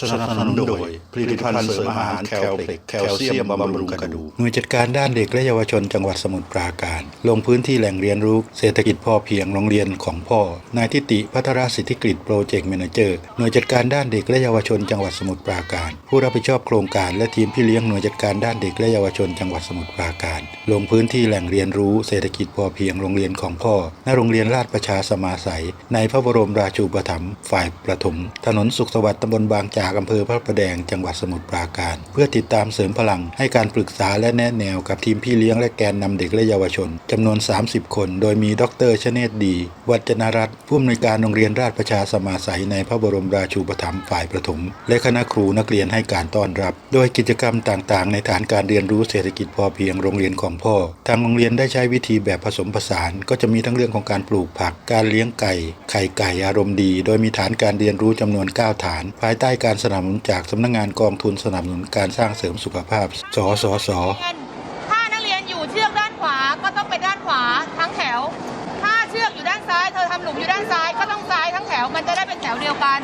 สนับสนุนโดยผลิตภัณฑ์เสริมอาหารแคลเพล็กแคลเซียมบำรุงกระดูกหน่วยจัดการด้านเด็กและเยาวชนจังหวัดสมุทรปราการ ลงพื้นที่แหล่งเรียนรู้เศรษฐกิจพอเพียงโรงเรียนของพ่อ นายทิติพัทรสิทธิกฤษโปรเจกต์แมเนเจอร์หน่วยจัดการด้านเด็กและเยาวชนจังหวัดสมุทรปราการ ผู้รับผิดชอบโครงการและทีมพี่เลี้ยงหน่วยจัดการด้านเด็กและเยาวชนจังหวัดสมุทรปราการ ลงพื้นที่แหล่งเรียนรู้เศรษฐกิจพอเพียงโรงเรียนของพ่อณโรงเรียนราชประชาสมาสัย ในพระบรมราชูปถัมภ์ฝ่ายประถมถนนสุขสวัสดิ์ตำบลบางจากอำเภอพระประแดงจังหวัดสมุทรปราการ เพื่อติดตามเสริมพลังให้การปรึกษาและแนะแนวกับทีมพี่เลี้ยงและแกนนำเด็กและเยาวชนจำนวน 30 คน โดยมีดรชเนตดี วัจนรัตน์ผู้อำนวยการโรงเรียนราชประชาสมาสัยในพระบรมราชูปถัมภ์ฝ่ายประถม และคณะครูนักเรียนให้การต้อนรับ โดยกิจกรรมต่างๆ ในฐานการเรียนรู้เศรษฐกิจพอเพียงโรงเรียนของพ่อ ทางโรงเรียนได้ใช้วิธีแบบผสมผสาน ก็จะมีทั้งเรื่องของการปลูกผัก การเลี้ยงไก่ ไข่ไก่อารมณ์ดี โดยมีฐานการเรียนรู้จำนวน 9 ฐาน ภายใต้การสนับสนุนจากสำนักงานกองทุนสนับสนุนการสร้างเสริมสุขภาพ สสส ถ้านักเรียนอยู่เชือกด้านขวาก็ต้องไปด้านขวาทั้งแถว ถ้าเชือกอยู่ด้านซ้าย เธอทำหลุมอยู่ด้านซ้ายก็ต้องซ้ายทั้งแถว มันจะได้เป็นแถวเดียวกัน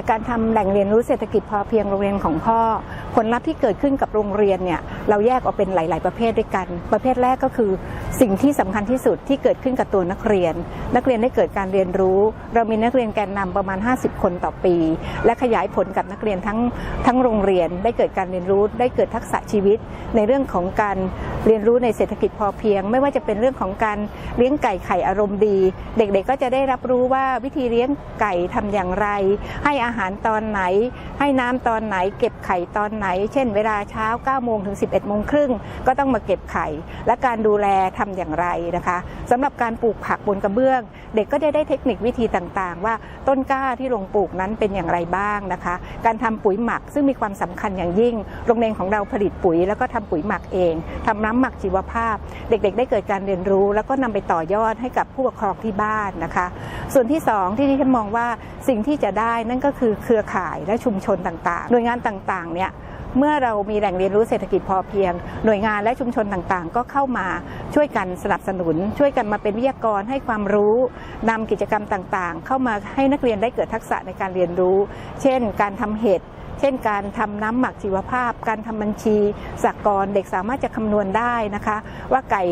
จากการทำแหล่งเรียนรู้เศรษฐกิจพอเพียงโรงเรียนของพ่อ ผลลัพธ์ที่เกิดขึ้นกับโรงเรียนเนี่ยเราแยกออกเป็นหลาย ๆ ประเภทด้วยกัน ประเภทแรกก็คือสิ่งที่สำคัญที่สุดที่เกิดขึ้นกับตัวนักเรียน นักเรียนได้เกิดการเรียนรู้ เรามีนักเรียนแกนนำประมาณ 50 คนต่อปี และขยายผลกับนักเรียนทั้งทั้งโรงเรียน ได้เกิดการเรียนรู้ได้เกิดทักษะชีวิต ในเรื่องของการเรียนรู้ในเศรษฐกิจพอเพียง ไม่ว่าจะเป็นเรื่องของการเลี้ยงไก่ไข่อารมณ์ดี เด็ก ๆ ก็จะได้รับรู้ว่าวิธีเลี้ยงไก่ทำอย่างไร ให้อาหารตอนไหน ให้น้ำตอนไหน เก็บไข่ตอนไหน เช่น เวลาเช้า9โมงถึง11โมงครึ่งก็ต้องมาเก็บไข่ และการดูแลทำอย่างไรนะคะสำหรับการปลูกผักบนกระเบื้อง เด็กก็จะได้เทคนิควิธีต่างๆ ว่าต้นกล้าที่ลงปลูกนั้นเป็นอย่างไรบ้างนะคะ การทำปุ๋ยหมักซึ่งมีความสำคัญอย่างยิ่ง โรงเรียนของเราผลิตปุ๋ย แล้วก็ทำปุ๋ยหมักเองทำน้ำหมักชีวภาพ เด็กๆ ได้เกิดการเรียนรู้ แล้วก็นำไปต่อยอดให้กับผู้ปกครองที่บ้านนะคะ ส่วนที่สองที่ที่ฉันมองว่าสิ่งที่จะได้นั่นก็คือเครือข่ายและชุมชนต่างๆ หน่วยงานต่างๆเนี่ย เมื่อเรามีแหล่งเรียนรู้เศรษฐกิจพอเพียง หน่วยงานและชุมชนต่างๆ ก็เข้ามาช่วยกันสนับสนุน ช่วยกันมาเป็นวิทยากรให้ความรู้นำกิจกรรมต่างๆ เข้ามาให้นักเรียนได้เกิดทักษะในการเรียนรู้ เช่น การทำเห็ดเช่นการทำน้ำหมักชีวภาพ การทำบัญชีสากลเด็กสามารถจะคำนวณได้นะคะ ว่าไก่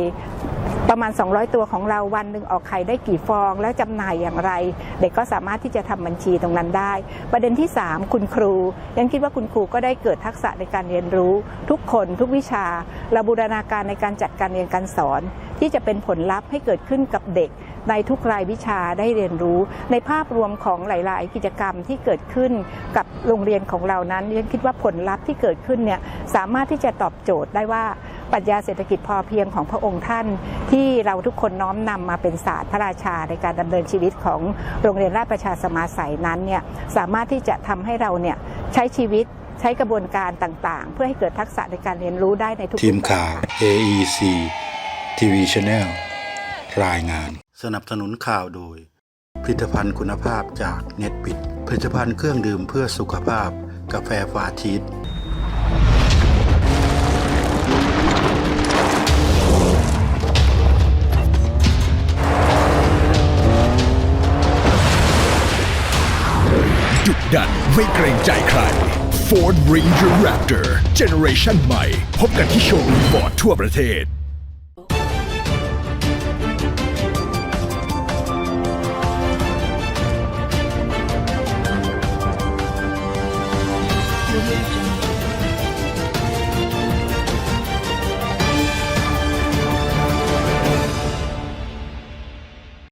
ประมาณ 200 ตัวของเราวันหนึ่งออกไข่ได้กี่ฟอง แล้วจำหน่ายอย่างไร เด็กก็สามารถที่จะทำบัญชีตรงนั้นได้ ประเด็นที่ 3 คุณครูยังคิดว่าคุณครูก็ได้เกิดทักษะในการเรียนรู้ ทุกคนทุกวิชาราบูรณาการในการจัดการเรียนการสอน ที่จะเป็นผลลัพธ์ให้เกิดขึ้นกับเด็ก ในทุกรายวิชาได้เรียนรู้ ในภาพรวมของหลาย ๆ กิจกรรมที่เกิดขึ้นกับโรงเรียนของเรานั้นยังคิดว่าผลลัพธ์ที่เกิดขึ้นเนี่ยสามารถที่จะตอบโจทย์ได้ว่า ปรัชญาเศรษฐกิจพอเพียงของพระองค์ท่าน ที่เราทุกคนน้อมนำมาเป็นศาสตร์พระราชาในการดำเนินชีวิตของโรงเรียนราชประชาสมาสัยนั้นเนี่ยสามารถที่จะทำให้เราเนี่ยใช้ชีวิตใช้กระบวนการต่างๆ เพื่อให้เกิดทักษะในการเรียนรู้ได้ในทุกทีมข่าว AEC TV Channel รายงาน สนับสนุนข่าวโดย ผลิตภัณฑ์คุณภาพจากเน็ตปิดผลิตภัณฑ์เครื่องดื่มเพื่อสุขภาพ กาแฟฟาชีส ดันไม่เกรงใจใคร Ford Ranger Raptor Generation ใหม่ พบกันที่โชว์รูมฟอร์ดทั่วประเทศ Audio